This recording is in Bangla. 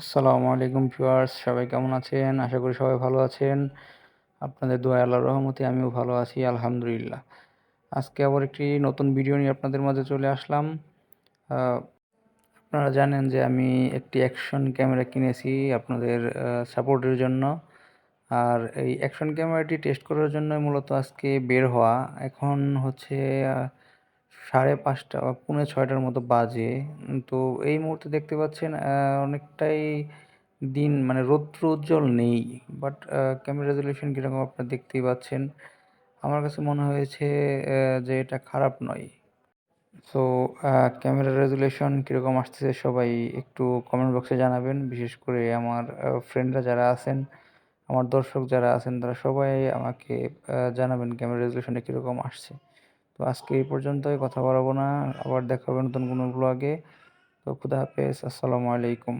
আসসালামু আলাইকুম ভিউয়ার্স, সবাই কেমন আছেন? আশা করি সবাই ভালো আছেন। আপনাদের দোয়া আল্লাহর রহমতে আমিও ভালো আছি, আলহামদুলিল্লাহ। আজকে আবার একটি নতুন ভিডিও নিয়ে আপনাদের মাঝে চলে আসলাম। আপনারা জানেন যে আমি একটি অ্যাকশন ক্যামেরা কিনেছি আপনাদের সাপোর্টের জন্য। আর এই অ্যাকশন ক্যামেরাটি টেস্ট করার জন্য মূলত আজকে বের হওয়া। এখন হচ্ছে সাড়ে পাঁচটা বা পৌনে ছয়টার মতো বাজে। তো এই মুহূর্তে দেখতে পাচ্ছেন অনেকটাই দিন মানে রৌদ্র উজ্জ্বল নেই বাট ক্যামেরা রেজলিউশন কীরকম আপনারা দেখতেই পাচ্ছেন। আমার কাছে মনে হয়েছে যে এটা খারাপ নয়। সো ক্যামেরা রেজুলেশন কীরকম আসতেছে সবাই একটু কমেন্ট বক্সে জানাবেন। বিশেষ করে আমার ফ্রেন্ডরা যারা আছেন, আমার দর্শক যারা আছেন, তারা সবাই আমাকে জানাবেন ক্যামেরা রেজুলেশনটা কীরকম আসছে। তো আজকে এই পর্যন্তই, কথা বাড়াবো না, আবার দেখা হবে নতুন কোনো ব্লগে তো খুদা হাফেজ, আসসালামু আলাইকুম।